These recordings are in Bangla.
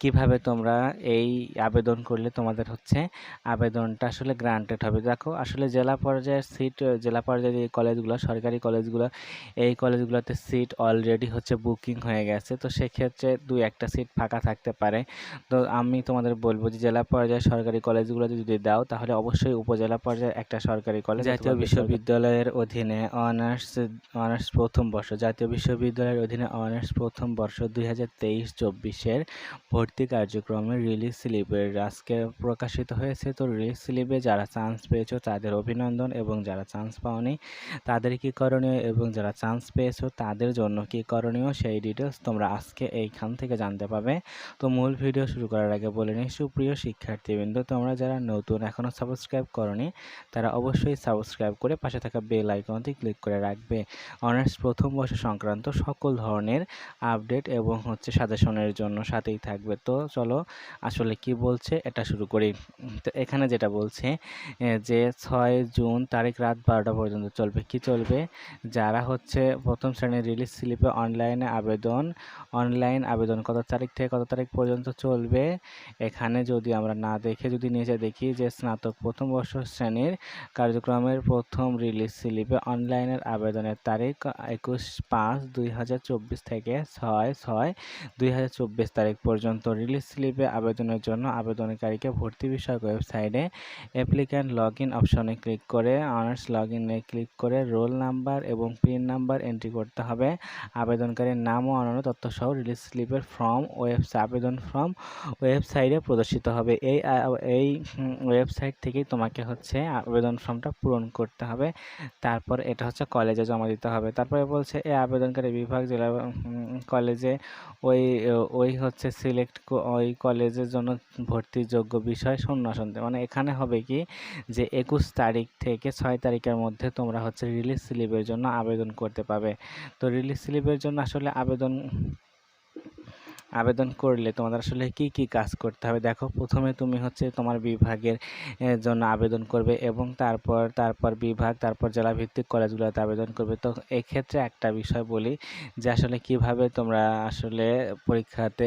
কীভাবে তোমরা এই আবেদন করলে তোমাদের হচ্ছে আবেদনটা আসলে গ্রান্টেড হবে? দেখো আসলে জেলা পর্যায়ের সিট জেলা পর্যায়ের এই কলেজগুলো সরকারি কলেজগুলো এই কলেজগুলোতে সিট অলরেডি হচ্ছে বুকিং হয়ে গেছে। তো সেক্ষেত্রে দুই একটা সিট ফাঁকা থাকতে পারে। তো আমি তোমাদের বলব যে জেলা পর্যায়ে সরকারি কলেজগুলোতে যদি দাও তাহলে অবশ্যই উপজেলা পর্যায়ে একটা সরকারি কলেজ জাতীয় বিশ্ববিদ্যালয়ের অধীনে অনার্স অনার্স প্রথম বর্ষ জাতীয় বিশ্ববিদ্যালয়ের অধীনে অনার্স প্রথম বর্ষ দুই হাজার তেইশ চব্বিশের ভর্তি কার্যক্রমের রিলিজ স্লিপের আজকে প্রকাশিত হয়েছে। তো রিলিজ স্লিপে যারা চান্স পেয়েছ, তাদের অভিনন্দন এবং যারা চান্স পাওনি, তাদের কী করণীয় এবং যারা চান্স পেয়েছ, তাদের জন্য কী করণীয়, সেই ডিটেলস তোমরা আজকে এইখান থেকে জানতে পাবে। তো মূল ভিডিও শুরু করার আগে বলে নিই, সুপ্রিয় শিক্ষার্থীবৃন্দ, তোমরা যারা নতুন এখনও সাবস্ক্রাইব করনি, তারা অবশ্যই সাবস্ক্রাইব করে পাশে থাকা বেল আইকনটি ক্লিক করে রাখবে। অনার্স প্রথম বর্ষ সংক্রান্ত সকল ধরনের আপডেট এবং হচ্ছে সাজেশনের জন্য সাথেই থাকবে। তো চলো, আসলে কি বলছে এটা শুরু করি। তো এখানে যেটা বলছে যে ছয় জুন তারিখ রাত বারোটা পর্যন্ত চলবে। কি চলবে? যারা হচ্ছে প্রথম শ্রেণির রিলিজ স্লিপে অনলাইনে আবেদন, অনলাইন আবেদন কত তারিখ থেকে কত তারিখ পর্যন্ত চলবে? এখানে যদি আমরা না দেখে, যদি নিচে দেখি যে স্নাতক প্রথম বর্ষ শ্রেণির কার্যক্রমের প্রথম রিলিজ স্লিপে অনলাইনের আবেদনের তারিখ একুশ পাঁচ দুই থেকে ছয় ছয় দুই তারিখ পর্যন্ত রিলিজ স্লিপে আবেদনের জন্য আবেদনকারীকে ভর্তি বিষয়ক ওয়েবসাইটে অ্যাপ্লিক্যান্ট লগ ইন অপশনে ক্লিক করে অনার্স লগ ইনে ক্লিক করে রোল নাম্বার এবং পিন নাম্বার এন্ট্রি করতে হবে। আবেদনকারীর নাম ও অন্যান্য তথ্যসহ রিলিজ স্লিপের ফর্ম ওয়েবসাইট আবেদন ফর্ম ওয়েবসাইটে প্রদর্শিত হবে। এই এই ওয়েবসাইট থেকেই তোমাকে হচ্ছে আবেদন ফর্মটা পূরণ করতে হবে। তারপর এটা হচ্ছে কলেজে জমা দিতে হবে। তারপরে বলছে এই আবেদনকারী বিভাগ জেলা কলেজে ওই ওই হচ্ছে সিলেক্ট ওই কলেজের জন্য ভর্তিযোগ্য বিষয় শূন্য শুনতে মানে এখানে হবে কি যে একুশ তারিখ থেকে ছয় তারিখের মধ্যে তোমরা হচ্ছে রিলিজ স্লিপের জন্য আবেদন করতে পাবে তো রিলিজ স্লিপের জন্য আসলে আবেদন আবেদন করলে তোমাদের আসলে কি কি কাজ করতে হবে? দেখো, প্রথমে তুমি হচ্ছে তোমার বিভাগের জন্য আবেদন করবে এবং তারপর তারপর বিভাগ, তারপর জেলা ভিত্তিক কলেজগুলোতে আবেদন করবে। তো এক্ষেত্রে একটা বিষয় বলি যে আসলে কীভাবে তোমরা আসলে পরীক্ষাতে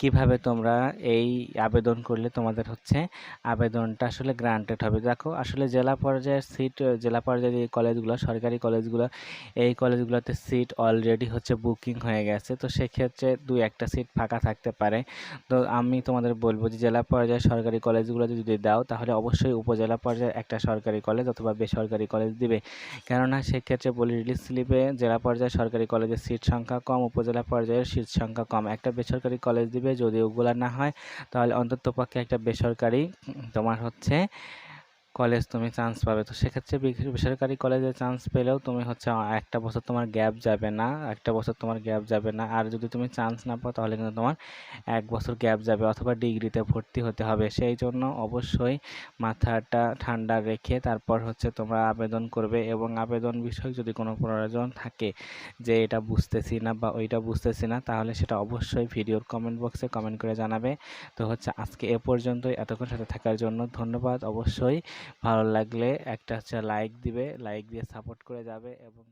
কীভাবে তোমরা এই আবেদন করলে তোমাদের হচ্ছে আবেদনটা আসলে গ্রান্টেড হবে? দেখো, আসলে জেলা পর্যায়ের সিট জেলা পর্যায়ের এই কলেজগুলো সরকারি কলেজগুলো এই কলেজগুলোতে সিট অলরেডি হচ্ছে বুকিং হয়ে গেছে। তো সেক্ষেত্রে দু একটা সিট ফাঁকা থাকতে পারে। তো আমি তোমাদের বলব যে জেলা পর্যায়ে সরকারি কলেজগুলোতে যদি দাও, তাহলে অবশ্যই উপজেলা পর্যায়ে একটা সরকারি কলেজ অথবা বেসরকারি কলেজ দিবে। কেননা সেক্ষেত্রে বলি রিলিজ স্লিপে জেলা পর্যায়ে সরকারি কলেজের সিট সংখ্যা কম, উপজেলা পর্যায়ের সিট সংখ্যা কম। একটা বেসরকারি কলেজ দিবে যদি ওগুলা না হয় তাহলে অন্তত পক্ষে একটা বেসরকারি তোমার হচ্ছে কলেজ তুমি চান্স পাবে। তো সেক্ষেত্রে বেসরকারি কলেজে চান্স পেলেও তুমি হচ্ছে একটা বছর তোমার গ্যাপ যাবে না, একটা বছর তোমার গ্যাপ যাবে না। আর যদি তুমি চান্স না পাও, তাহলে কিন্তু তোমার এক বছর গ্যাপ যাবে অথবা ডিগ্রিতে ভর্তি হতে হবে। সেই জন্য অবশ্যই মাথাটা ঠান্ডা রেখে তারপর হচ্ছে তোমরা আবেদন করবে এবং আবেদন বিষয়ক যদি কোনো প্রয়োজন থাকে যে এটা বুঝতেছি না বা ওইটা বুঝতেছি না, তাহলে সেটা অবশ্যই ভিডিওর কমেন্ট বক্সে কমেন্ট করে জানাবে। তো হচ্ছে আজকে এ পর্যন্তই। এতক্ষণ সাথে থাকার জন্য ধন্যবাদ। অবশ্যই ভালো লাগলে একটা হচ্ছে লাইক দিবে লাইক দিয়ে সাপোর্ট করে যাবে এবং